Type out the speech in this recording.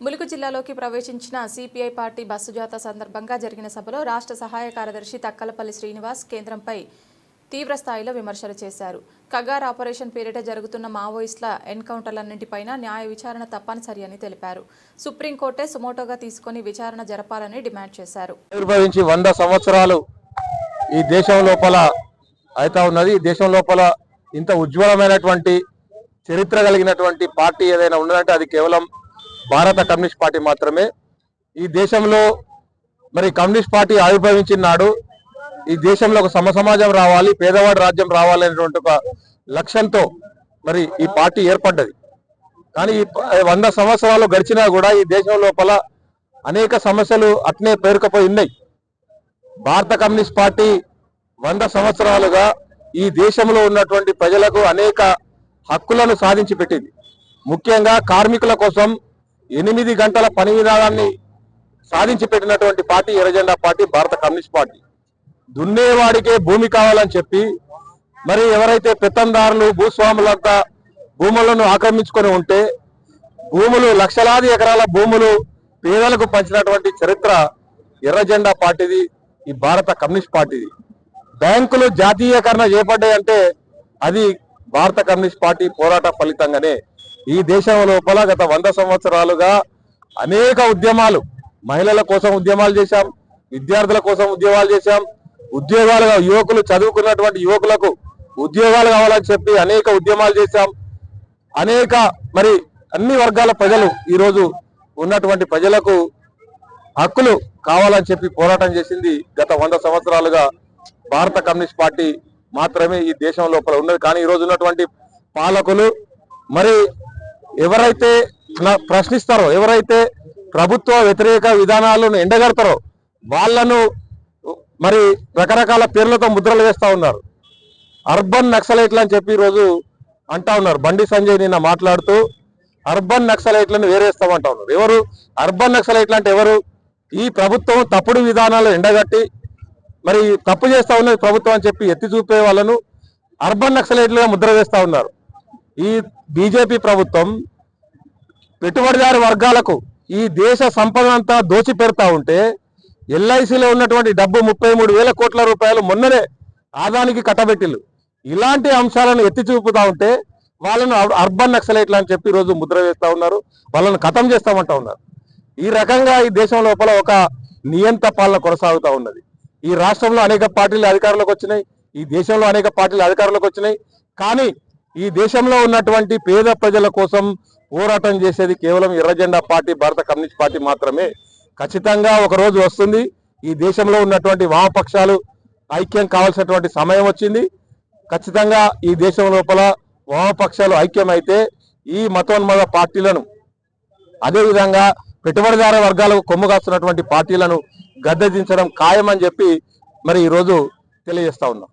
ములుగు జిల్లాలోకి ప్రవేశించిన CPI party bus జాత సందర్భంగా జరిగిన సభలో రాష్ట్ర సహాయ కార్యదర్శి తక్కలపల్లి శ్రీనివాస్ కేంద్రంపై తీవ్ర స్థాయిలో విమర్శలు చేశారు. కగార్ ఆపరేషన్ పేరిట జరుగుతున్న మావోయిస్టుల ఎన్కౌంటర్లన్నింటిపైన న్యాయ విచారణ తప్పనిసరి అని తెలిపారు. సుప్రీంకోర్టే సుమోటోగా తీసుకొని విచారణ జరపాలని డిమాండ్ చేశారు. ఆవిర్భవించి వంద సంవత్సరాలు ఈ దేశం లోపల అయితే ఉన్నది. ఈ దేశం లోపల ఇంత ఉజ్వలమైనటువంటి చరిత్ర కలిగినటువంటి పార్టీ ఏదైనా ఉన్నదంటే అది కేవలం భారత కమ్యూనిస్ట్ పార్టీ మాత్రమే ఈ దేశంలో మరి కమ్యూనిస్ట్ పార్టీ ఆవిర్భవించిన నాడు ఈ దేశంలో ఒక సమ సమాజం రావాలి పేదవాడి రాజ్యం రావాలి అనేటువంటి ఒక లక్ష్యంతో మరి ఈ పార్టీ ఏర్పడ్డది. కానీ ఈ వంద సంవత్సరాలు గడిచినా కూడా ఈ దేశం లోపల అనేక సమస్యలు అట్నే పేరుకపోయి ఉన్నాయి. భారత కమ్యూనిస్ట్ పార్టీ వంద సంవత్సరాలుగా ఈ దేశంలో ఉన్నటువంటి ప్రజలకు అనేక హక్కులను సాధించి పెట్టింది ముఖ్యంగా కార్మికుల కోసం ఎనిమిది గంటల పని విధానాన్ని సాధించి పెట్టినటువంటి పార్టీ ఎర్రజెండా పార్టీ భారత కమ్యూనిస్ట్ పార్టీ. దున్నేవాడికే భూమి కావాలని చెప్పి మరి ఎవరైతే పెత్తందారులు భూస్వాములంతా భూములను ఆక్రమించుకొని ఉంటే భూములు లక్షలాది ఎకరాల భూములు పేదలకు పంచినటువంటి చరిత్ర ఎర్రజెండా పార్టీది ఈ భారత కమ్యూనిస్ట్ పార్టీది. బ్యాంకులు జాతీయకరణ చేపడ్డాయంటే అది భారత కమ్యూనిస్ట్ పార్టీ పోరాట ఫలితంగానే ఈ దేశం లోపల గత వంద సంవత్సరాలుగా అనేక ఉద్యమాలు మహిళల కోసం ఉద్యమాలు చేశాం విద్యార్థుల కోసం ఉద్యమాలు చేశాం. ఉద్యోగాలు యువకులు చదువుకున్నటువంటి యువకులకు ఉద్యోగాలు కావాలని చెప్పి అనేక ఉద్యమాలు చేశాం. అనేక మరి అన్ని వర్గాల ప్రజలు ఈరోజు ఉన్నటువంటి ప్రజలకు హక్కులు కావాలని చెప్పి పోరాటం చేసింది గత వంద సంవత్సరాలుగా భారత కమ్యూనిస్ట్ పార్టీ మాత్రమే ఈ దేశం లోపల ఉన్నది. కానీ ఈ రోజు ఉన్నటువంటి పాలకులు మరి ఎవరైతే నా- ప్రశ్నిస్తారో ఎవరైతే ప్రభుత్వ వ్యతిరేక విధానాలను ఎండగడతారో వాళ్ళను మరి రకరకాల పేర్లతో ముద్రలు వేస్తూ ఉన్నారు. అర్బన్ నక్సలైట్లు అని చెప్పి ఈరోజు అంటా ఉన్నారు. బండి సంజయ్ నిన్న మాట్లాడుతూ అర్బన్ నక్సలైట్లను వేరేస్తామంటా ఉన్నారు. ఎవరు? అర్బన్ నక్సలైట్లు అంటే ఎవరు? ఈ ప్రభుత్వం తప్పుడు విధానాలు ఎండగట్టి మరి తప్పు చేస్తా ఉన్నది ప్రభుత్వం అని చెప్పి ఎత్తి చూపే వాళ్ళను అర్బన్ నక్సలైట్లుగా ముద్ర వేస్తూ ఉన్నారు. ఈ బీజేపీ ప్రభుత్వం పెట్టుబడిదారు వర్గాలకు ఈ దేశ సంపద అంతా దోచి పెడతా ఉంటే ఎల్ఐసిలో ఉన్నటువంటి డబ్బు ముప్పై మూడు వేల కోట్ల రూపాయలు మొన్ననే ఆదానికి కట్టబెట్టిలు ఇలాంటి అంశాలను ఎత్తి చూపుతా ఉంటే వాళ్ళను అర్బన్ నక్సలైట్లు అని చెప్పి రోజు ముద్ర వేస్తా ఉన్నారు. వాళ్ళను ఖతం చేస్తామంటా ఉన్నారు. ఈ రకంగా ఈ దేశం లోపల ఒక నియంత పాలన కొనసాగుతా ఉన్నది. ఈ రాష్ట్రంలో అనేక పార్టీలు అధికారంలోకి వచ్చినాయి. ఈ దేశంలో అనేక పార్టీలు అధికారంలోకి వచ్చినాయి. కానీ ఈ దేశంలో ఉన్నటువంటి పేద ప్రజల కోసం పోరాటం చేసేది కేవలం ఎర్రజెండా పార్టీ భారత కమ్యూనిస్ట్ పార్టీ మాత్రమే. ఖచ్చితంగా ఒక రోజు వస్తుంది. ఈ దేశంలో ఉన్నటువంటి వామపక్షాలు ఐక్యం కావాల్సినటువంటి సమయం వచ్చింది. ఖచ్చితంగా ఈ దేశం లోపల వామపక్షాలు ఐక్యమైతే ఈ మతోన్మద పార్టీలను అదేవిధంగా పెట్టుబడిదార వర్గాలకు కొమ్ము కాస్తున్నటువంటి పార్టీలను గద్దెదించడం ఖాయమని చెప్పి మరి ఈరోజు తెలియజేస్తా ఉన్నాం.